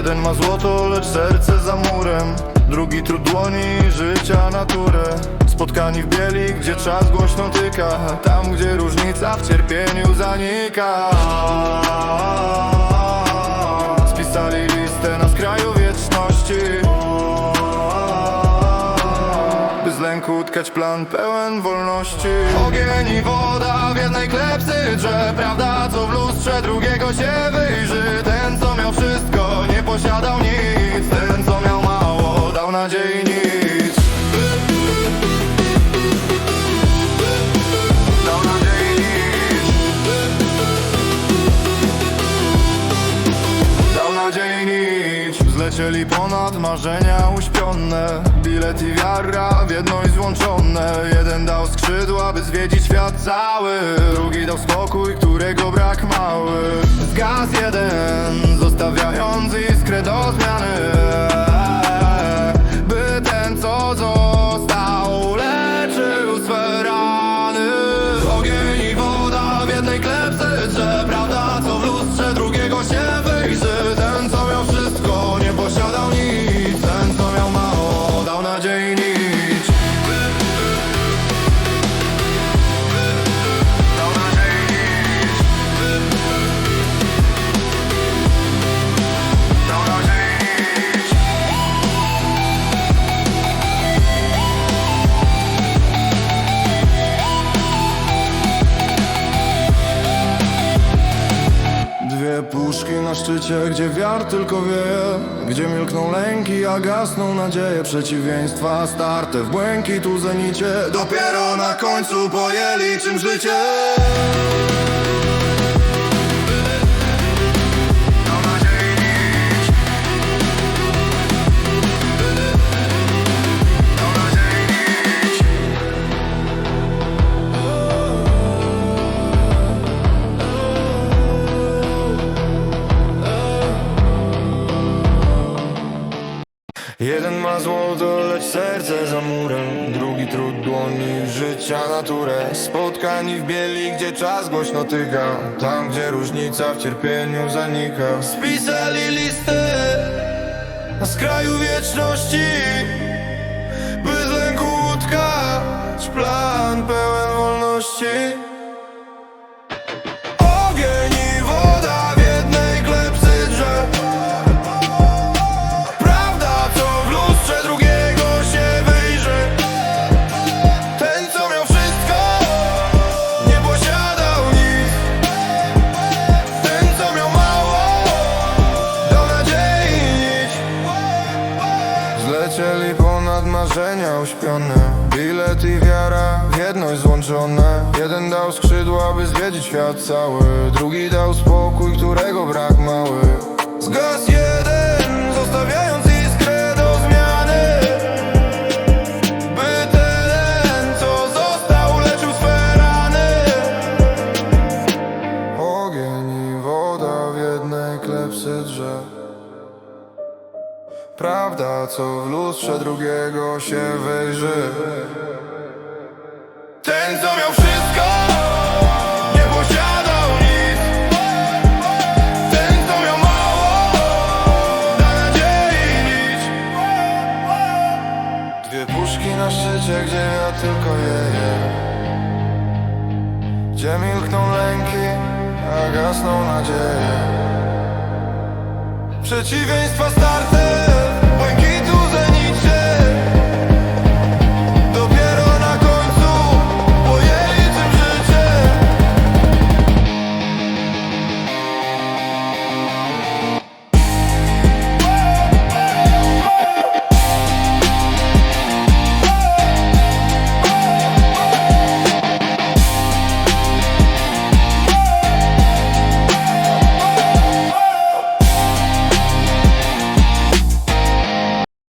Jeden ma złoto, lecz serce za murem. Drugi trud dłoni, życia naturę. Spotkani w bieli, gdzie czas głośno tyka. Tam, gdzie różnica w cierpieniu zanika. Spisali listę na skraju wieczności. By z lęku tkać plan pełen wolności. Ogień i woda w jednej klepsydrze Prawda co w lustrze drugiego się wyjrzy Ten co miał wszystko nie posiadał nic. Ten co miał mało dał nadziei nic. Dał nadziei nic. Dał nadziei nic. Zlecieli ponad marzenia uśpione. Bilet i wiara w jedność złączone. Jeden dał zwiedzić świat cały. Drugi dał spokój, którego brak mały. Zgasł jeden, zostawiając iskrę na szczycie, gdzie wiatr tylko wieje Gdzie milkną lęki, a gasną nadzieje Przeciwieństwa. Starte w błękitu zenicie Dopiero na końcu pojęli czym życie Jeden ma złoto, lecz serce za murem. Drugi trud dłoni, życia naturę. Spotkani w bieli, gdzie czas głośno tyka. Tam, gdzie różnica w cierpieniu zanika. Spisali listy na skraju wieczności By z lęku utkać plan pełen wolności Zlecieli ponad marzenia uśpione. Bilet i wiara w jedność złączone. Jeden dał skrzydła, by zwiedzić świat cały. Drugi dał spokój, którego brak mały. Zgasł jeden, zostawiając iskrę do zmiany. By ten, co został, leczył swe rany. Ogień i woda w jednej klepsydrze Prawda, co w lustrze drugiego się wyjrzy Ten, co miał wszystko, nie posiadał nic. Ten, co miał mało, da nadziei nic. Dwie puszki na szczycie, gdzie ja tylko jeję. Gdzie milkną lęki, a gasną nadzieje. Przeciwieństwa starte